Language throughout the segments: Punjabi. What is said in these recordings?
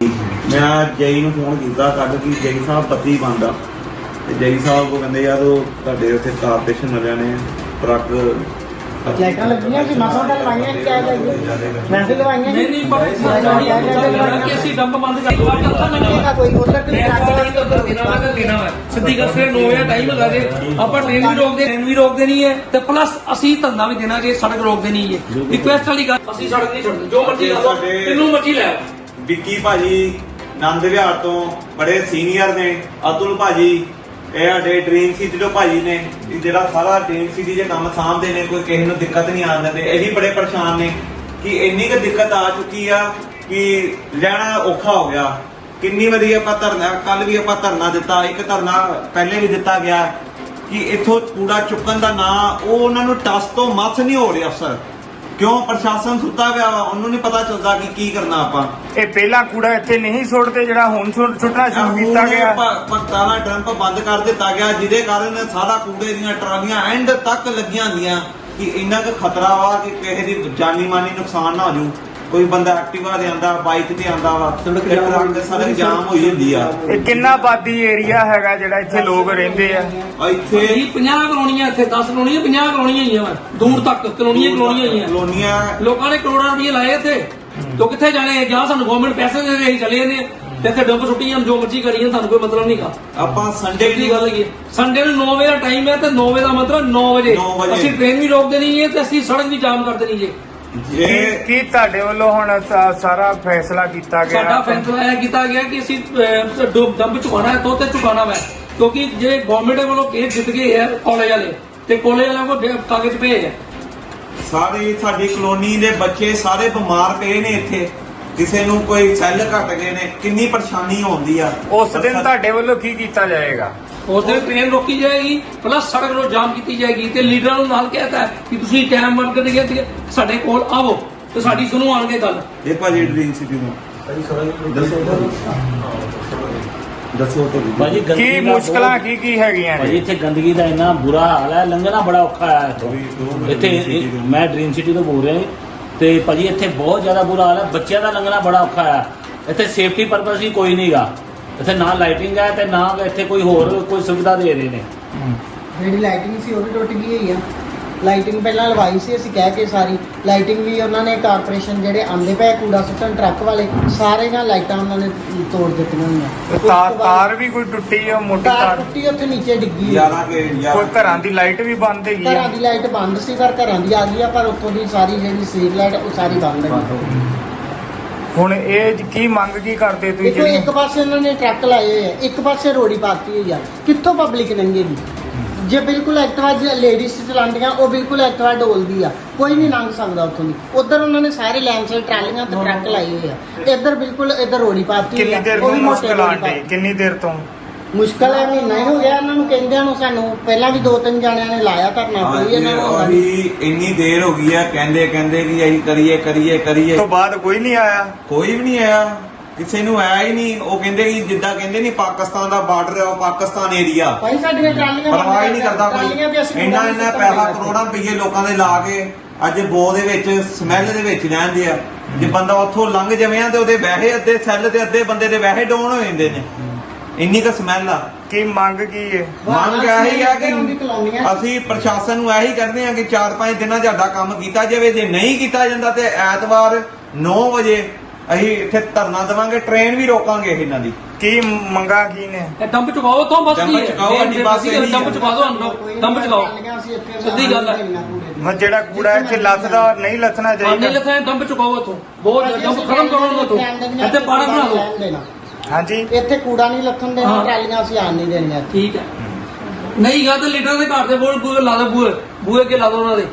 ਮੈਂ ਜਈ ਨੂੰ ਫੋਨ ਕੀਤਾ ਕੱਢ ਕਿ ਜਈ ਸਾਹਿਬ ਬੱਤੀ ਬੰਦ ਤੇ ਜਈ ਸਾਹਿਬ ਉਹ ਕਹਿੰਦੇ ਯਾਰ ਉਹ ਤੁਹਾਡੇ ਉੱਥੇ ਕਾਰਪੋਰੇਸ਼ਨ ਵਾਲਿਆਂ ਨੇ ਟਰੱਕ ਲਾਈਟਾਂ ਲੱਗੀਆਂ ਸੀ ਮਸਾਂ ਤਾਂ ਲਵਾਈਆਂ ਕਿਆ ਜਾਈਏ ਮੈਂ ਵੀ ਲਵਾਈਆਂ ਨਹੀਂ ਨਹੀਂ ਪਰ ਕਿ ਅਸੀਂ ਡੰਪ ਬੰਦ ਕਰ ਦੋ ਅੱਖਾਂ ਲੱਗੇਗਾ ਕੋਈ ਉਧਰ ਤੇ ਸਿੱਧੀ ਗੱਲ ਫਿਰ 9 ਵਜੇ ਟਾਈਮ ਲਗਾ ਦੇ ਆਪਾਂ ਟ੍ਰੇਨ ਵੀ ਰੋਕਦੇ ਟ੍ਰੇਨ ਵੀ ਰੋਕਦੇ ਨਹੀਂ ਹੈ। ਤੇ ਪਲੱਸ ਅਸੀਂ ਧੰਦਾ ਵੀ ਦੇਣਾ ਜੇ ਸੜਕ ਰੋਕਦੇ ਨਹੀਂ ਹੈ। ਰਿਕੁਐਸਟ ਵਾਲੀ ਗੱਲ ਅਸੀਂ ਸੜਕ ਨਹੀਂ ਛੱਡਦੇ। ਜੋ ਮਰਜ਼ੀ ਲਾ ਲਓ ਤੈਨੂੰ ਮਰਜ਼ੀ ਲੈ ਆਓ। ਵਿੱਕੀ ਭਾਜੀ ਨੰਦ ਵਿਹਾਰ ਤੋਂ ਬੜੇ ਸੀਨੀਅਰ ਨੇ, ਅਤੁਲ ਭਾਜੀ, ਇਹ ਸਾਡੇ ਡ੍ਰੀਮ ਸਿਟੀ ਤੋਂ ਭਾਜੀ ਨੇ ਇਹ ਜਿਹੜਾ ਸਾਰਾ ਡ੍ਰੀਮ ਸਿਟੀ ਦੇ ਕੰਮ ਸਾਂਭਦੇ ਨੇ, ਕੋਈ ਕਿਸੇ ਨੂੰ ਦਿੱਕਤ ਨਹੀਂ ਆਉਣ ਦਿੰਦੇ, ਇਹ ਵੀ ਬੜੇ ਪਰੇਸ਼ਾਨ ਨੇ ਕਿ ਇੰਨੀ ਕੁ ਦਿੱਕਤ ਆ ਚੁੱਕੀ ਆ ਕਿ ਲੈਣਾ ਔਖਾ ਹੋ ਗਿਆ। ਕਿੰਨੀ ਵਾਰੀ ਆਪਾਂ ਧਰਨਾ ਕੱਲ ਵੀ ਆਪਾਂ ਧਰਨਾ ਦਿੱਤਾ, ਇੱਕ ਧਰਨਾ ਪਹਿਲੇ ਵੀ ਦਿੱਤਾ ਗਿਆ ਕਿ ਇੱਥੋਂ ਕੂੜਾ ਚੁੱਕਣ ਦਾ ਨਾਂ, ਉਹ ਉਹਨਾਂ ਨੂੰ ਟਸ ਤੋਂ ਮੱਥ ਨਹੀਂ ਹੋ ਰਿਹਾ, ਸਰ। ਕਿਉਂ ਪ੍ਰਸ਼ਾਸਨ ਸੁੱਤਾ ਪਿਆ ਵਾ? ਉਹਨੂੰ ਨਹੀਂ ਪਤਾ ਚੱਲਦਾ ਕਿ ਕੀ ਕਰਨਾ ਆਪਾਂ। ਇਹ ਪਹਿਲਾ ਕੂੜਾ ਇੱਥੇ ਨਹੀਂ ਸੁੱਟਦੇ ਜਿਹੜਾ ਹੁਣ ਸੁੱਟ- ਸੁੱਟਣਾ ਸ਼ੁਰੂ ਕੀਤਾ ਗਿਆ। ਦਾ ਡੰਪ ਬੰਦ ਕਰ ਦਿੱਤਾ ਗਿਆ ਜਿਹਦੇ ਕਾਰਨ ਸਾਰਾ ਕੂੜੇ ਦੀਆਂ ਟਰਾਲੀਆਂ ਐਂਡ ਤੱਕ ਲੱਗੀਆਂ ਹੁੰਦੀਆਂ ਕਿ ਇੰਨਾ ਕੁ ਖਤਰਾ ਵਾ ਕਿ ਕਿਸੇ ਦੀ ਜਾਨੀ ਮਾਨੀ ਨੁਕਸਾਨ ਨਾ ਹੋ ਜੂ ਕੋਈ ਬੰਦਾ ਐਕਟਿਵਾ ਤੇ ਆਂਦਾ ਬਾਈਕ ਤੇ ਆਂਦਾ ਵਾ ਤੇ ਟਰੱਕ ਦੇ ਸੜਕ ਜਾਮ ਹੋਈ ਹੁੰਦੀ ਆ। ਇਹ ਕਿੰਨਾ ਆਬਾਦੀ ਏਰੀਆ ਹੈਗਾ ਜਿਹੜਾ ਇੱਥੇ ਲੋਕ ਰਹਿੰਦੇ ਆ? ਇੱਥੇ ਜੀ 50 ਕਲੋਨੀਆਂ ਇੱਥੇ 10 ਕਲੋਨੀਆਂ 50 ਕਲੋਨੀਆਂ ਹੀ ਆ ਵਾ। ਦੂਰ ਤੱਕ ਕਲੋਨੀਆਂ ਕਲੋਨੀਆਂ ਹੀ ਆ। ਕਲੋਨੀਆਂ ਲੋਕਾਂ ਨੇ ਕਰੋੜਾਂ ਰੁਪਏ ਲਾਏ ਇੱਥੇ। ਤੋ ਕਿੱਥੇ ਜਾਣੇ ਜਾਂ ਸਾਨੂੰ ਗਵਰਨਮੈਂਟ ਪੈਸੇ ਦੇ ਰਹੀ ਚਲੇ ਨੇ ਤੇ ਇੱਥੇ ਡੰਪ ਸੁੱਟੀ ਜਾਂ ਜੋ ਮਰਜ਼ੀ ਕਰੀਏ ਸਾਨੂੰ ਕੋਈ ਮਤਲਬ ਨਹੀਂਗਾ ਆਪਾਂ ਸੰਡੇ ਦੀ ਗੱਲ ਹੈਗੀ ਸੰਡੇ ਨੂੰ 9 ਵਜੇ ਦਾ ਟਾਈਮ ਹੈ ਤੇ 9 ਵਜੇ ਦਾ ਮਤਲਬ 9 ਵਜੇ। ਨੌ ਵਜੇ। ਅਸੀਂ ਟ੍ਰੇਨ ਵੀ ਰੋਕਦੇ ਨਹੀਂ ਹੈ ਤੇ ਅਸੀਂ ਸੜਕ ਵੀ ਜਾਮ ਕਰਦੇ ਨਹੀਂ ਜੇ ਕੀ ਤੁਹਾਡੇ ਵੱਲੋਂ ਹੁਣ ਸਾ- ਸਾਰਾ ਫੈਸਲਾ ਕੀਤਾ ਗਿਆ? ਸਾਡਾ ਫੈਸਲਾ ਇਹ ਕੀਤਾ ਗਿਆ ਕਿ ਅਸੀਂ ਅਹ, ਡੁੱਬ ਡੰਪ ਚੁਕਾਣਾ ਹੈ ਤੋਂ ਤੇ ਚੁਕਾਣਾ ਹੈ ਕਿਉਂਕਿ ਜੇ ਗਵਰਨਮੈਂਟ ਵੱਲੋਂ ਕੇਸ ਜਿੱਤ ਗਏ ਹੈ ਕਾਲਜ ਵਾਲੇ ਤੇ ਕਾਲਜ ਵਾਲਿਆਂ ਕੋਲ ਡੇ- ਕਾਗਜ਼ ਪਏ ਹੈ। ਸਾਰੀ ਸਾਡੀ ਕਲੋਨੀ ਦੇ ਬੱਚੇ ਸਾਰੇ ਬਿਮਾਰ ਪਏ ਨੇ ਇੱਥੇ। ਕਿਸੇ ਨੂੰ ਕੋਈ ਸੈੱਲ ਘਟ ਗਏ ਨੇ ਕਿੰਨੀ ਪਰੇਸ਼ਾਨੀ ਆਉਂਦੀ ਆ। ਉਸ ਦਿਨ ਤੁਹਾਡੇ ਵੱਲੋਂ ਕੀ ਕੀਤਾ ਜਾਏਗਾ? ਉਸ ਦਿਨ ਟ੍ਰੇਨ ਰੋਕੀ ਜਾਏਗੀ ਪਲੱਸ ਸੜਕ ਨੂੰ ਜਾਮ ਕੀਤੀ ਜਾਏਗੀ ਤੇ ਲੀਡਰਾਂ ਨੂੰ ਨਾਲ ਕਹਿਤਾ ਕਿ ਤੁਸੀਂ ਟਾਈਮ ਦੇ ਕੇ ਸਾਡੇ ਕੋਲ ਆਵੋ ਤੇ ਸਾਡੀ ਸੁਣੋ ਆਣਗੇ ਗੱਲ। ਇਹ ਭਾਜੀ ਡ੍ਰੀਮ ਸਿਟੀ ਨੂੰ ਦੱਸੋ ਤਾਂ ਭਾਜੀ ਗੰਦਗੀ ਕੀ ਦਾ ਮੁਸ਼ਕਲਾਂ ਬਹੁਤ- ਕੀ ਕੀ ਹੈਗੀਆਂ ਭਾਜੀ ਨੇ ਇੱਥੇ ਗੰਦਗੀ ਦਾ ਇੰਨਾ ਬੁਰਾ ਹਾਲ ਹੈ ਲੰਘਣਾ ਬੜਾ ਔਖਾ ਹੈ ਇੱਥੋਂ। ਇੱਥੇ ਇਹ- ਮੈਂ ਡ੍ਰੀਮ ਸਿਟੀ ਤੋਂ ਬੋਲ ਰਿਹਾ ਜੀ। ਤੇ ਭਾਜੀ ਇੱਥੇ ਬਹੁਤ ਜ਼ਿਆਦਾ ਬੁਰਾ ਹਾਲ ਹੈ ਬੱਚਿਆਂ ਦਾ ਲੰਘਣਾ ਬੜਾ ਔਖਾ ਹੈ। ਇੱਥੇ ਸੇਫਟੀ ਪਰਪਸ ਹੀ ਕੋਈ ਨਹੀਂਗਾ ਇੱਥੇ ਨਾ ਲਾਈਟਿੰਗ ਹੈ ਤੇ ਨਾ ਇੱਥੇ ਕੋਈ ਹੋਰ ਕੋਈ ਸੁਵਿਧਾ ਦੇ ਰਹੇ ਨੇ। ਜਿਹੜੀ ਲਾਈਟਿੰਗ ਸੀ ਉਹ ਵੀ ਟੁੱਟ ਗਈ ਹੋਈ ਆ। ਲਾਈਟਿੰਗ ਪਹਿਲਾਂ ਲਵਾਈ ਸੀ ਅਸੀਂ ਕਹਿ ਕੇ ਸਾਰੀ। ਲਾਈਟਿੰਗ ਵੀ ਉਹਨਾਂ ਨੇ ਕਾਰਪੋਰੇਸ਼ਨ ਜਿਹੜੇ ਆਂਦੇ ਪਏ ਕੂੜਾ ਸੁੱਟਣ ਟਰੱਕ ਵਾਲੇ ਸਾਰੀਆਂ ਲਾਈਟਾਂ ਉਹਨਾਂ ਨੇ ਤੋੜ ਦਿੱਤੀਆਂ ਹੋਈਆਂ। ਤਾਰ ਤਾਰ ਵੀ ਕੋਈ ਟੁੱਟੀ ਆ ਮੋਟੀ ਤਾਰ ਤਾਰ? ਟੁੱਟੀ ਉੱਥੇ ਨੀਚੇ ਡਿੱਗੀ। 11 ਕੇ ਕੋਈ 11 ਘਰਾਂ ਦੀ ਲਾਈਟ ਵੀ ਬੰਦ ਹੈਗੀ ਆ? ਘਰਾਂ ਦੀ ਲਾਈਟ ਬੰਦ ਸੀ ਪਰ ਘਰਾਂ ਦੀ ਆ ਗਈ ਆ ਪਰ ਉੱਥੋਂ ਦੀ ਸਾਰੀ ਜਿਹੜੀ ਸਟਰੀਟ ਲਾਈਟ ਉਹ ਸਾਰੀ ਬੰਦ ਹੈ ਹੁਣ ਇਹ ਜ- ਕੀ ਮੰਗ ਕੀ ਕਰਦੇ ਤੁਸੀਂ ਦੇਖੋ ਇੱਕ ਪਾਸੇ ਉਹਨਾਂ ਨੇ ਟਰੱਕ ਲਾਏ ਹੋਏ ਆ ਇੱਕ ਪਾਸੇ ਰੋੜੀ ਪਾਤੀ ਹੋਈ ਆ। ਕਿੱਥੋਂ ਪਬਲਿਕ ਲੰਘੇਗੀ? ਜੇ ਬਿਲਕੁਲ ਐਕਟਿਵਾ ਜੇ ਲੇਡੀਜ਼ ਚਲਾਉਂਦੀਆਂ ਉਹ ਬਿਲਕੁਲ ਐਕਟਿਵਾ ਡੋਲਦੀ ਆ। ਕੋਈ ਨਹੀਂ ਲੰਘ ਸਕਦਾ ਉੱਥੋਂ ਦੀ। ਉਧਰ ਉਹਨਾਂ ਨੇ ਸਾਰੇ ਲੈਂਡ ਸਾਈਡ ਟਰਾਲੀਆਂ ਤੇ ਟਰੱਕ ਲਾਏ ਹੋਏ ਆ। ਇੱਧਰ ਬਿਲਕੁਲ ਇੱਧਰ ਰੋੜੀ ਪਾਤੀ ਹੋਈ ਕਿੰਨੀ ਆ ਦੇਰ ਉਹ ਤੋਂ ਵੀ ਮੋਟੇ ਮੁਸ਼ਕਲ ਰੋੜੀ ਆਂਟੀ ਪਾਤੀ। ਕਿੰਨੀ ਦੇਰ ਤੋਂ? ਮੁਸ਼ਕਲ ਹੈ ਮਹੀਨਾ ਹੀ ਹੋ ਗਿਆ ਇਹਨਾਂ ਨੂੰ ਕਹਿੰਦਿਆਂ ਨੂੰ ਸਾਨੂੰ। ਪਹਿਲਾਂ ਵੀ ਦੋ ਤਿੰਨ ਜਣਿਆਂ ਨੇ ਲਾਇਆ ਧਰਨਾ ਕੋਈ ਇਹਨਾਂ ਨੂੰ ਆਉਂਦਾ ਨਹੀਂ। ਅਭੀ ਇੰਨੀ ਦੇਰ ਹੋ ਗਈ ਆ ਕਹਿੰਦੇ ਕਹਿੰਦੇ ਕਿ ਅਸੀਂ ਕਰੀਏ ਕਰੀਏ ਕਰੀਏ। ਤੋਂ ਬਾਅਦ ਕੋਈ ਨਹੀਂ ਆਇਆ। ਕੋਈ ਵੀ ਨਹੀਂ ਆਇਆ। ਕਿਸੇ ਨੂੰ ਆਇਆ ਹੀ ਨਹੀਂ। ਉਹ ਕਹਿੰਦੇ ਕਿ ਜਿੱਦਾਂ ਕਹਿੰਦੇ ਨਹੀਂ ਪਾਕਿਸਤਾਨ ਦਾ ਬਾਰਡਰ ਹੈ ਉਹ ਪਾਕਿਸਤਾਨ ਏਰੀਆ ਭਾਈ ਸਾਡੀਆਂ ਟਰਾਲੀਆਂ ਪਰਵਾਹ ਹੀ ਨਹੀਂ ਕਰਦਾ ਟਰਾਲੀਆਂ ਵੀ ਕੋਈ ਇੰਨਾ ਇੰਨਾ ਪੈਸਾ। ਕਰੋੜਾਂ ਰੁਪਏ ਲੋਕਾਂ ਦੇ ਲਾ ਕੇ ਅੱਜ ਬੋ ਦੇ ਵਿੱਚ ਸਮੈਲ ਦੇ ਵਿੱਚ ਰਹਿੰਦੇ ਆ ਜੇ ਬੰਦਾ ਉੱਥੋਂ ਲੰਘ ਜਵੇਂ ਆ ਤੇ ਉਹਦੇ ਵੈਸੇ ਅੱਧੇ ਸੈੱਲ ਤੇ ਅੱਧੇ ਬੰਦੇ ਦੇ ਵੈਸੇ ਡਾਊਨ ਹੋ ਜਾਂਦੇ ਨੇ। ਇੰਨੀ ਕੁ ਸਮੈਲ ਆ। ਕੀ ਮੰਗ ਕੀ ਹੈ ਮੰਗ ਇਹੀ ਆ ਕਿ ਅਸੀਂ ਪ੍ਰਸ਼ਾਸਨ ਨੂੰ ਇਹੀ ਕਹਿੰਦੇ ਆ ਕਿ 4-5 ਦਿਨਾਂ ਸਾਡਾ ਕੰਮ ਕੀਤਾ ਜਾਵੇ। ਜੇ ਨਹੀਂ ਕੀਤਾ ਜਾਂਦਾ ਤੇ ਐਤਵਾਰ 9 ਵਜੇ ਅਸੀਂ ਇੱਥੇ ਧਰਨਾ ਦੇਵਾਂਗੇ ਟ੍ਰੇਨ ਵੀ ਰੋਕਾਂਗੇ ਇਹਨਾਂ ਦੀ। ਕੀ ਮੰਗਾ ਕੀ ਨੇ? ਇਹ ਡੰਪ ਚੁਕਾਓ ਤੋਂ ਬਸ ਡੰਪ ਕੀ ਹੈ? ਚੁਕਾਓ, ਬਸ ਇਹੀ ਹੈ। ਡੰਪ ਚੁਕਾ ਦਿਓ ਅੰਦਰੋਂ ਡੰਪ ਚੁਕਾਓ। ਸਿੱਧੀ ਗੱਲ ਹੈ। ਮੈਂ ਜਿਹੜਾ ਕੂੜਾ ਇੱਥੇ ਲੱਥਦਾ ਨਹੀਂ ਲੱਥਣਾ ਚਾਹੀਦਾ। ਲਿਖਿਆ ਡੰਪ ਚੁਕਾਓ ਇੱਥੋਂ। ਬਹੁਤ ਡੰਪ ਖਤਮ ਕਰੋ ਉਹਨਾਂ ਤੋਂ ਇੱਥੇ। ਪਾੜਾ ਬਣਾ ਦਿਓ ਹਾਂਜੀ। ਇੱਥੇ ਕੂੜਾ ਨਹੀਂ ਲੱਥਣ ਦੇਣਾ ਹਾਂ। ਟਰਾਲੀਆਂ ਅਸੀਂ ਆਣ ਨਹੀਂ ਦੇਣੀਆਂ। ਠੀਕ ਹੈ। ਨਹੀਂ ਗਾ ਤਾਂ ਲੀਡਰ ਦੇ ਘਰ ਦੇ ਬੋਲ ਬੂਏ ਲਾ ਦੋ ਬੂਏ ਬੂਏ ਕੇ ਲਾ ਦੋ ਉਹਨਾਂ ਦੇ।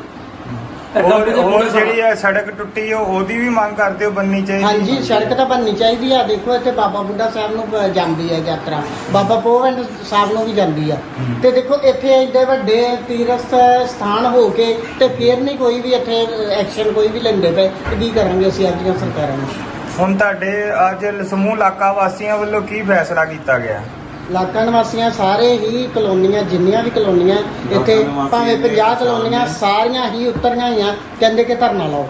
ਹੋਰ ਹੋਰ ਬੂਏ ਜਿਹੜੀ ਹੈ ਸੜਕ ਟੁੱਟੀ ਉਹ ਉਹਦੀ ਵੀ ਮੰਗ ਕਰਦੇ ਹੋ ਬੰਨੀ ਚਾਹੀਦੀ ਹਾਂਜੀ ਸੜਕ ਤਾਂ ਬਣਨੀ ਚਾਹੀਦੀ ਆ। ਦੇਖੋ ਇੱਥੇ ਬਾਬਾ ਬੁੱਢਾ ਸਾਹਿਬ ਨੂੰ ਪ- ਜਾਂਦੀ ਹੈ ਯਾਤਰਾ। ਬਾਬਾ ਪੋਵਿੰਦ ਸਾਹਿਬ ਨੂੰ ਵੀ ਜਾਂਦੀ ਆ। ਤੇ ਦੇਖੋ ਇੱਥੇ ਏਡੇ ਵੱਡੇ ਤੀਰਥ ਸਥਾਨ ਹੋ ਕੇ ਤੇ ਫੇਰ ਨਹੀਂ ਕੋਈ ਵੀ ਇੱਥੇ ਐਕਸ਼ਨ ਕੋਈ ਵੀ ਲੈਂਦੇ ਪਏ। ਤੇ ਕੀ ਕਰਾਂਗੇ ਅਸੀਂ ਆਪਣੀਆਂ ਸਰਕਾਰਾਂ ਨੂੰ? ਹੁਣ ਤੁਹਾਡੇ ਅੱਜ ਸਮੂਹ ਇਲਾਕਾ ਵਾਸੀਆਂ ਵੱਲੋਂ ਕੀ ਫੈਸਲਾ ਕੀਤਾ ਗਿਆ? ਇਲਾਕਾ ਨਿਵਾਸੀਆਂ ਸਾਰੇ ਹੀ ਕਲੋਨੀਆਂ ਜਿੰਨੀਆਂ ਵੀ ਕਲੋਨੀਆਂ ਇੱਥੇ ਭਾਵੇਂ ਜਿਹੜੇ 50 ਕਲੋਨੀਆਂ ਸਾਰੀਆਂ ਹੀ ਉਤਰੀਆਂ ਹੋਈਆਂ ਕਹਿੰਦੇ ਕਿ ਧਰਨਾ ਲਾਓ।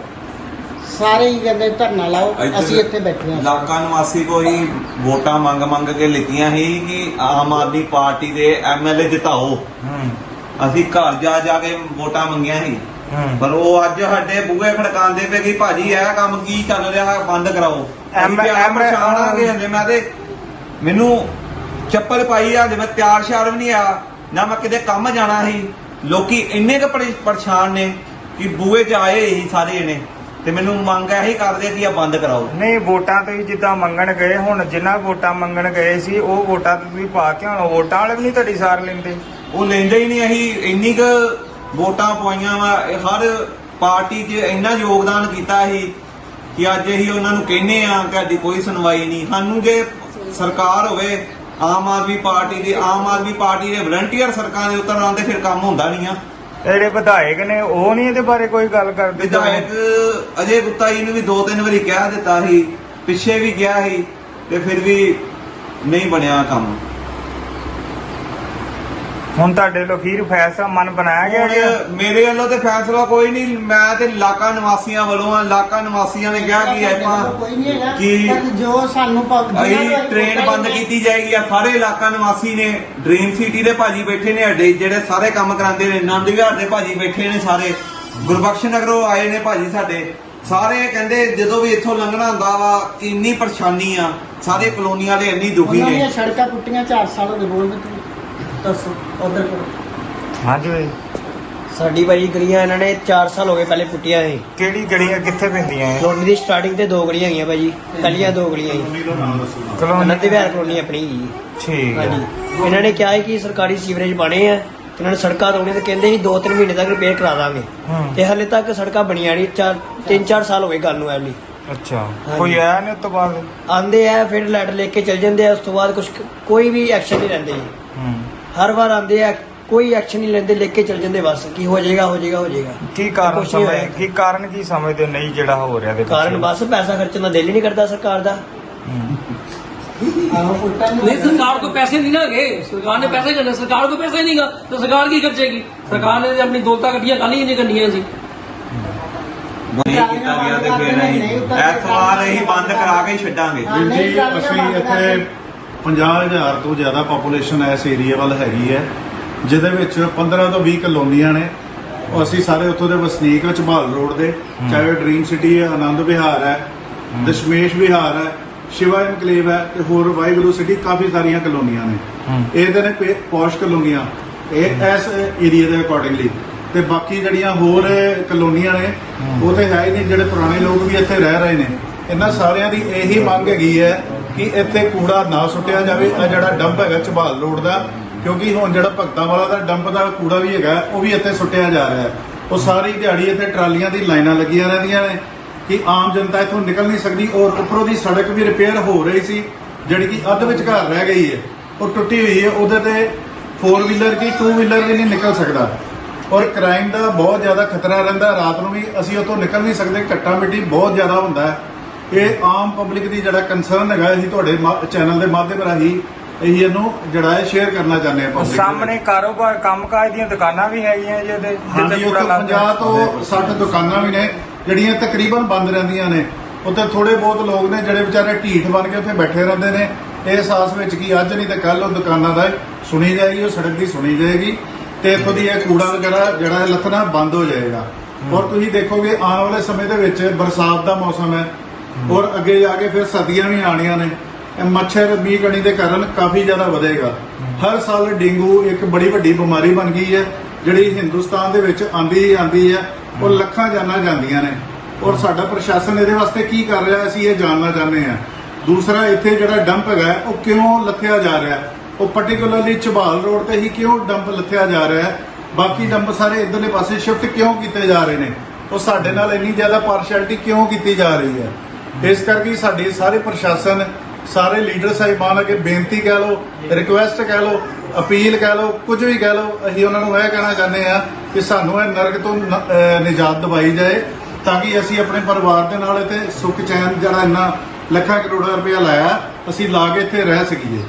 ਸਾਰੇ ਹੀ ਕਹਿੰਦੇ ਧਰਨਾ ਲਾਓ ਅਸੀਂ ਇੱਥੇ ਬੈਠੇ ਹਾਂ। ਇਲਾਕਾ ਨਿਵਾਸੀ ਕੋਈ ਵੋਟਾਂ ਮੰਗ ਮੰਗ ਕੇ ਲਿੱਤੀਆਂ ਸੀ ਕਿ ਆਮ ਆਦਮੀ ਪਾਰਟੀ ਦੇ ਐਮਐਲਏ ਜਿਤਾਓ। ਅਸੀਂ ਘਰ ਜਾ ਜਾ ਕੇ ਵੋਟਾਂ ਮੰਗੀਆਂ ਸੀ। ਹੂੰ ਪਰ ਉਹ ਅੱਜ ਸਾਡੇ ਬੂਹੇ ਖੜਕਾਉਂਦੇ ਪਏ ਕਿ ਭਾਜੀ ਇਹ ਕੰਮ ਕੀ ਚੱਲ ਰਿਹਾ ਬੰਦ ਕਰਾਓ। ਐਮ- ਐਮ- ਆ ਮੈਂ ਤੇ ਮੈਨੂੰ ਚੱਪਲ ਪਾਈ ਆ ਜਿਵੇਂ ਤਿਆਰ ਸ਼ਿਆਰ ਵੀ ਨਹੀਂ ਆ ਨਾ ਮੈਂ ਕਿਤੇ ਕੰਮ ਜਾਣਾ ਸੀ। ਲੋਕੀ ਇੰਨੇ ਕੁ ਪਰੇ- ਪਰੇਸ਼ਾਨ ਨੇ ਕਿ ਬੂਹੇ 'ਚ ਆਏ ਹੀ ਸਾਰੇ ਨੇ ਤੇ ਮੈਨੂੰ ਮੰਗ ਇਹੀ ਕਰਦੇ ਕਿ ਇਹ ਬੰਦ ਕਰਾਓ। ਨਹੀਂ ਵੋਟਾਂ ਤੁਸੀਂ ਜਿੱਦਾਂ ਮੰਗਣ ਗਏ ਹੁਣ ਜਿਨ੍ਹਾਂ ਵੋਟਾਂ ਮੰਗਣ ਗਏ ਸੀ ਉਹ ਵੋਟਾਂ ਤਾਂ ਤੁਸੀਂ ਪਾ ਕੇ ਹੁਣ ਵੋਟਾਂ ਵਾਲੇ ਵੀ ਨਹੀਂ ਤੁਹਾਡੀ ਸਾਰ ਲੈਂਦੇ। ਉਹ ਲੈਂਦੇ ਹੀ ਨਹੀਂ ਅਸੀਂ ਇੰਨੀ ਕੁ ਵੋਟਾਂ ਪਵਾਈਆਂ ਵਾ। ਹਰ ਪਾਰਟੀ 'ਚ ਇੰਨਾ ਯੋਗਦਾਨ ਕੀਤਾ ਸੀ ਕਿ ਅੱਜ ਅਸੀਂ ਉਹਨਾਂ ਨੂੰ ਕਹਿੰਨੇ ਆ ਕਿ ਸਾਡੀ ਕੋਈ ਸੁਣਵਾਈ ਨਹੀਂ। ਸਾਨੂੰ ਜੇ ਸਰਕਾਰ ਹੋਵੇ ਆਮ ਆਦਮੀ ਪਾਰਟੀ ਦੀ ਆਮ ਆਦਮੀ ਪਾਰਟੀ ਦੇ ਵਲੰਟੀਅਰ ਸੜਕਾਂ ਦੇ ਉੱਤਰ ਆਉਂਦੇ ਫਿਰ ਕੰਮ ਹੁੰਦਾ ਨਹੀਂ ਆ। ਜਿਹੜੇ ਵਿਧਾਇਕ ਨੇ ਉਹ ਨਹੀਂ ਇਹਦੇ ਬਾਰੇ ਕੋਈ ਗੱਲ ਕਰਦੇ। ਵਿਧਾਇਕ ਅਜੇ ਗੁੱਤਾ ਜੀ ਨੂੰ ਵੀ ਦੋ ਤਿੰਨ ਵਾਰੀ ਕਹਿ ਦਿੱਤਾ ਸੀ ਪਿੱਛੇ ਵੀ ਗਿਆ ਸੀ ਤੇ ਫਿਰ ਵੀ ਨਹੀਂ ਬਣਿਆ ਕੰਮ। ਹੁਣ ਤੁਹਾਡੇ ਲੋਕੀਰ ਫੈਸਲਾ ਮਨ ਬਣਾਇਆ ਗਿਆ ਹੁਣ ਜੀ ਮੇਰੇ ਵੱਲੋਂ ਤੇ ਫੈਸਲਾ ਕੋਈ ਨਹੀਂ ਮੈਂ ਤੇ ਇਲਾਕਾ ਨਿਵਾਸੀਆਂ ਵੱਲੋਂ ਆ ਇਲਾਕਾ ਨਿਵਾਸੀਆਂ ਨੇ ਕਿਹਾ ਕਿ ਆਪਾਂ ਕੋਈ ਨਹੀਂ ਹੈਗਾ। ਕਿ ਜੋ ਸਾਨੂੰ ਪ- ਜਿਹਨਾਂ ਅਸੀਂ ਨੂੰ ਟ੍ਰੇਨ ਬੰਦ ਕੀਤੀ ਜਾਏਗੀ ਆ ਸਾਰੇ ਇਲਾਕਾ ਨਿਵਾਸੀ ਨੇ ਡ੍ਰੀਮ ਸਿਟੀ ਦੇ ਭਾਜੀ ਬੈਠੇ ਨੇ ਅੱਡੇ ਜਿਹੜੇ ਸਾਰੇ ਕੰਮ ਕਰਾਉਂਦੇ ਨੇ ਆਨੰਦ ਵਿਹਾਰ ਦੇ ਭਾਜੀ ਬੈਠੇ ਨੇ ਸਾਰੇ ਗੁਰਬਖਸ਼ ਨਗਰੋਂ ਆਏ ਨੇ ਭਾਜੀ ਸਾਡੇ ਸਾਰੇ ਕਹਿੰਦੇ ਜਦੋਂ ਵੀ ਇੱਥੋਂ ਲੰਘਣਾ ਹੁੰਦਾ ਵਾ ਕਿ ਇੰਨੀ ਪਰੇਸ਼ਾਨੀ ਆ ਸਾਰੇ ਕਲੋਨੀਆਂ ਵਾਲੇ ਇੰਨੀ ਦੁਖੀ ਉਹਨਾਂ ਨੇ ਦੀਆਂ ਸੜਕਾਂ ਟੁੱਟੀਆਂ 4 ਸਾਲ ਹੋ ਗਏ ਬੋਲ ਤੂੰ ਦੱਸੋ ਉਧਰ ਕਰੋ। ਹਾਂਜੀ ਭਾਈ ਸਾਡੀ ਭਾਜੀ ਗਲੀਆਂ ਇਹਨਾਂ ਨੇ 4 ਸਾਲ ਹੋ ਗਏ ਪਹਿਲੇ ਪੁੱਟੀਆਂ ਸੀ ਕਿਹੜੀ ਗਲੀਆਂ ਕਿੱਥੇ ਪੈਂਦੀਆਂ ਇਹ? ਕਲੋਨੀ ਦੀ ਸਟਾਰਟਿੰਗ ਤੇ ਦੋ ਗਲੀਆਂ ਹੈਗੀਆਂ ਭਾਜੀ ਪਹਿਲੀਆਂ ਦੋ ਗਲੀਆਂ ਸੀ ਕਲੋਨੀ ਅਨੰਦ ਵਿਹਾਰ ਕਲੋਨੀ ਆਪਣੀ ਜੀ ਠੀਕ ਹੈ ਹਾਂਜੀ। ਇਹਨਾਂ ਨੇ ਕਿਹਾ ਹੈ ਕਿ ਸਰਕਾਰੀ ਸੀਵਰੇਜ ਬਣੇ ਆ ਤੇ ਇਹਨਾਂ ਨੇ ਸੜਕਾਂ ਦੋਣੇ ਤੇ ਕਹਿੰਦੇ ਸੀ 2-3 ਮਹੀਨੇ ਤੱਕ ਰਿਪੇਅਰ ਕਰਾ ਦਾਂਗੇ। ਹੂੰ। ਤੇ ਹਲੇ ਤੱਕ ਸੜਕਾਂ ਬਣੀਆਂ ਨਹੀਂ ਚਾਰ 3-4 ਸਾਲ ਹੋ ਗਏ ਗੱਲ ਨੂੰ ਐਵਲੀ ਅੱਛਾ। ਕੋਈ ਆਇਆ ਨਹੀਂ ਉਸ ਤੋਂ ਬਾਅਦ? ਆਂਦੇ ਆ ਫਿਰ ਲੈਟਰ ਲਿਖ ਕੇ ਚਲ ਜਾਂਦੇ ਆ ਉਸ ਤੋਂ ਬਾਅਦ ਕੁਝ ਕੋਈ ਵੀ ਐਕਸ਼ਨ ਨਹੀਂ ਲੈਂਦੇ ਜੀ। ਹੂੰ। ਹਰ ਵਾਰ ਆਂਦੇ ਆ ਕੋਈ ਐਕਸ਼ਨ ਨਹੀਂ ਲੈਂਦੇ ਲਿਖ ਕੇ ਚਲ ਜਾਂਦੇ ਬਸ ਕੀ ਹੋ ਜਾਏਗਾ ਹੋ ਜਾਏਗਾ ਹੋ ਜਾਏਗਾ ਕੀ ਕਾਰਨ ਕੁਛ ਨਹੀਂ ਸਮਝ ਹੋਇਆ। ਕੀ ਕਾਰਨ ਕੀ ਸਮਝਦੇ ਹੋ ਨਹੀਂ ਜਿਹੜਾ ਹੋ ਰਿਹਾ ਦੇ ਪਿੱਛੇ? ਕਾਰਨ ਬਸ ਪੈਸਾ ਖਰਚਣ ਦਾ ਦਿਲ ਹੀ ਨਹੀਂ ਕਰਦਾ ਸਰਕਾਰ ਦਾ ਹੂੰ। ਆਹੋ ਪੁੱਟਾਂ ਨੂੰ नहीं सरकार को पैसे नहीं ना गए सरकार ने पैसे करने सरकार को पैसा ही नहीं गा तो सरकार की खर्चेगी सरकार ने अपनी दौलता कटियां काली नहीं करनी है जी ਨਹੀਂ ਕੀਤਾ ਗਿਆ ਤੇ ਫਿਰ ਅਸੀਂ ਇਹ ਸਵਾਲ ਅਸੀਂ ਬੰਦ ਕਰਾ ਕੇ ਹੀ ਛੱਡਾਂਗੇ ਹਾਂ, ਵੀਰ ਨਹੀਂ ਜੀ ਕਰਾਂਗੇ, ਅਸੀਂ ਬੰਦ ਇੱਥੇ ਕਰਾਂਗੇ। 50000 ਤੋਂ ਜ਼ਿਆਦਾ ਪੋਪੂਲੇਸ਼ਨ ਇਸ ਏਰੀਆ ਵੱਲ ਹੈਗੀ ਹੈ ਜਿਹਦੇ ਵਿੱਚ 15 ਤੋਂ 20 ਕਲੋਨੀਆਂ ਨੇ। ਉਹ ਅਸੀਂ ਸਾਰੇ ਉੱਥੋਂ ਦੇ ਵਸਨੀਕ ਹਾਂ ਝਬਾਲ ਰੋਡ ਦੇ ਚਾਹੇ ਡ੍ਰੀਮ ਸਿਟੀ ਹੈ ਆਨੰਦ ਵਿਹਾਰ ਹੈ ਦਸ਼ਮੇਸ਼ ਵਿਹਾਰ ਹੈ ਸ਼ਿਵਾ ਇਨਕਲੇਵ ਹੈ ਤੇ ਹੋਰ ਵਾਹਿਗੁਰੂ ਸਿਟੀ ਕਾਫੀ ਸਾਰੀਆਂ ਕਲੋਨੀਆਂ ਨੇ। ਇਹਦੇ ਨੇ ਪੌਸ਼ ਕਲੋਨੀਆਂ। ਇਹ ਇਸ ਏਰੀਆ ਦੇ ਅਕੋਰਡਿੰਗਲੀ ਤੇ ਬਾਕੀ ਜਿਹੜੀਆਂ ਹੋਰ ਕਲੋਨੀਆਂ ਨੇ ਉਹ ਤੇ ਹੈ ਹੀ ਨਹੀਂ ਜਿਹੜੇ ਪੁਰਾਣੇ ਲੋਕ ਵੀ ਇੱਥੇ ਰਹਿ ਰਹੇ ਨੇ। ਇਹਨਾਂ ਸਾਰਿਆਂ ਦੀ ਇਹੀ ਮੰਗ ਹੈਗੀ ਹੈ ਕਿ ਇੱਥੇ ਕੂੜਾ ਨਾ ਸੁੱਟਿਆ ਜਾਵੇ। ਆ ਜਿਹੜਾ ਡੰਪ ਹੈਗਾ ਝਬਾਲ ਰੋਡ ਦਾ, ਕਿਉਂਕਿ ਹੁਣ ਜਿਹੜਾ ਭਗਤਾਂ ਵਾਲਾ ਦਾ ਡੰਪ ਦਾ ਕੂੜਾ ਵੀ ਹੈਗਾ, ਉਹ ਵੀ ਇੱਥੇ ਸੁੱਟਿਆ ਜਾ ਰਿਹਾ ਹੈ। ਉਹ ਸਾਰੀ ਦਿਹਾੜੀ ਇੱਥੇ ਟਰਾਲੀਆਂ ਦੀ ਲਾਈਨਾਂ ਲੱਗੀਆਂ ਰਹਿੰਦੀਆਂ ਨੇ ਕਿ ਆਮ ਜਨਤਾ ਇੱਥੋਂ ਨਿਕਲ ਨਹੀਂ ਸਕਦੀ ਔਰ ਉੱਪਰੋਂ ਦੀ ਸੜਕ ਵੀ ਰਿਪੇਅਰ ਹੋ ਰਹੀ ਸੀ ਜਿਹੜੀ ਕਿ ਅੱਧ ਵਿਚਕਾਰ ਰਹਿ ਗਈ ਹੈ। ਉਹ ਟੁੱਟੀ ਹੋਈ ਹੈ, ਉਹਦੇ ਤੇ 4 ਵੀਲਰ ਕੀ 2 ਵੀਲਰ ਵੀ ਨਹੀਂ ਨਿਕਲ ਸਕਦਾ। ਔਰ ਕ੍ਰਾਈਮ ਦਾ ਬਹੁਤ ਜ਼ਿਆਦਾ ਖਤਰਾ ਰਹਿੰਦਾ, ਰਾਤ ਨੂੰ ਵੀ ਅਸੀਂ ਉੱਥੋਂ ਨਿਕਲ ਨਹੀਂ ਸਕਦੇ, ਘੱਟਾ ਮਿੱਟੀ ਬਹੁਤ ਜ਼ਿਆਦਾ ਹੁੰਦਾ ਹੈ। ਇਹ ਆਮ ਪਬਲਿਕ ਦੀ ਜਿਹੜਾ ਕੰਸਰਨ ਹੈਗਾ ਅਸੀਂ ਤੁਹਾਡੇ ਚੈਨਲ ਦੇ ਮਾਧਿਅਮ ਰਾਹੀਂ ਅਸੀਂ ਇਹਨੂੰ ਜਿਹੜਾ ਹੈ ਸ਼ੇਅਰ ਕਰਨਾ ਚਾਹੁੰਦੇ ਉਹ public ਸਾਹਮਣੇ ਕਾਰੋਬਾਰ ਕੰਮਕਾਜ ਦੀਆਂ ਦੁਕਾਨਾਂ ਵੀ ਹੈਗੀਆਂ ਜਿਹਦੇ ਜਿੱਥੇ ਕੂੜਾ ਲੱਗਦਾ। 50 ਤੋਂ 60 ਦੁਕਾਨਾਂ ਵੀ ਨੇ ਜਿਹੜੀਆਂ ਤਕਰੀਬਨ ਬੰਦ ਰਹਿੰਦੀਆਂ ਨੇ। ਉੱਥੇ ਥੋੜੇ ਬਹੁਤ ਲੋਕ ਨੇ ਜਿਹੜੇ ਵਿਚਾਰੇ ਢੀਠ ਬਣ ਕੇ ਉੱਥੇ ਬੈਠੇ ਰਹਿੰਦੇ ਨੇ। ਇਸ ਆਸ ਵਿੱਚ ਕਿ ਅੱਜ ਨਹੀਂ ਤੇ ਕੱਲ ਉਹ ਦੁਕਾਨਾਂ ਦਾ ਸੁਣੀ ਜਾਏਗੀ ਉਹ ਸੜਕ ਦੀ ਸੁਣੀ ਜਾਏਗੀ ਤੇ ਇੱਥੋਂ ਦੀ ਇਹ ਕੂੜਾ ਵਗੈਰਾ ਜਿਹੜਾ ਲੱਥਣਾ ਬੰਦ ਹੋ ਜਾਏਗਾ। ਔਰ ਤੁਸੀਂ ਦੇਖੋਗੇ ਆਉਣ ਵਾਲੇ ਸਮੇਂ ਦੇ ਵਿੱਚ ਬਰਸਾਤ ਦਾ ਮੌਸਮ ਹੈ। ਔਰ ਅੱਗੇ ਜਾ ਕੇ ਫਿਰ ਸਰਦੀਆਂ ਵੀ ਆਣੀਆਂ ਨੇ। ਇਹ ਮੱਛਰ ਮੀਂਹ ਕਣੀ ਦੇ ਕਾਰਨ ਕਾਫੀ ਜ਼ਿਆਦਾ ਵਧੇਗਾ। ਹਰ ਸਾਲ ਡੇਂਗੂ ਇੱਕ ਬੜੀ ਵੱਡੀ ਬਿਮਾਰੀ ਬਣ ਗਈ ਹੈ। ਜਿਹੜੀ ਹਿੰਦੁਸਤਾਨ ਦੇ ਵਿੱਚ ਆਂਦੀ ਹੀ ਆਂਦੀ ਹੈ। ਉਹ ਲੱਖਾਂ ਜਾਨਾਂ ਜਾਂਦੀਆਂ ਨੇ। ਔਰ ਸਾਡਾ ਪ੍ਰਸ਼ਾਸਨ ਇਹਦੇ ਵਾਸਤੇ ਕੀ ਕਰ ਰਿਹਾ ਅਸੀਂ ਇਹ ਜਾਣਨਾ ਚਾਹੁੰਦੇ ਹਾਂ। ਦੂਸਰਾ ਇੱਥੇ ਜਿਹੜਾ ਡੰਪ ਹੈਗਾ ਉਹ ਕਿਉਂ ਲੱਥਿਆ ਜਾ ਰਿਹਾ? ਉਹ ਪਾਰਟਿਕੂਲਰਲੀ ਝਬਾਲ ਰੋਡ ਤੇ ਹੀ ਕਿਉਂ ਡੰਪ ਲੱਥਿਆ ਜਾ ਰਿਹਾ ਬਾਕੀ ਡੰਪ ਸਾਰੇ ਇਧਰਲੇ ਪਾਸੇ ਸ਼ਿਫਟ ਕਿਉਂ ਕੀਤੇ ਜਾ ਰਹੇ ਨੇ? ਉਹ ਸਾਡੇ ਨਾਲ ਇੰਨੀ ਜ਼ਿਆਦਾ ਪਾਰਸ਼ੈਲਿਟੀ ਕਿਉਂ ਕੀਤੀ ਜਾ ਰਹੀ ਹੈ? ਇਸ ਕਰਕੇ ਸਾਡੇ ਸਾਰੇ ਪ੍ਰਸ਼ਾਸਨ, ਸਾਰੇ ਲੀਡਰ ਸਾਹਿਬਾਨ ਅੱਗੇ ਬੇਨਤੀ ਕਹਿ ਲਓ ਰਿਕੁਐਸਟ ਕਹਿ ਲਓ, ਅਪੀਲ ਕਹਿ ਲਓ, ਕੁਝ ਵੀ ਕਹਿ ਲਓ, ਅਸੀਂ ਉਹਨਾਂ ਨੂੰ ਇਹ ਕਹਿਣਾ ਚਾਹੁੰਦੇ ਆ ਕਿ ਸਾਨੂੰ ਇਹ ਨਰਕ ਤੋਂ ਨਿਜਾਤ ਦਿਵਾਈ ਜਾਏ ਤਾਂ ਕਿ ਅਸੀਂ ਆਪਣੇ ਪਰਿਵਾਰ ਦੇ ਨਾਲ ਇੱਥੇ ਸੁੱਖ ਚੈਨ ਜਿਹੜਾ ਇੰਨਾ ਲੱਖਾਂ ਕਰੋੜਾਂ ਰੁਪਇਆ ਲਾਇਆ, ਅਸੀਂ ਲਾ ਕੇ ਇੱਥੇ ਰਹਿ ਸਕੀਏ।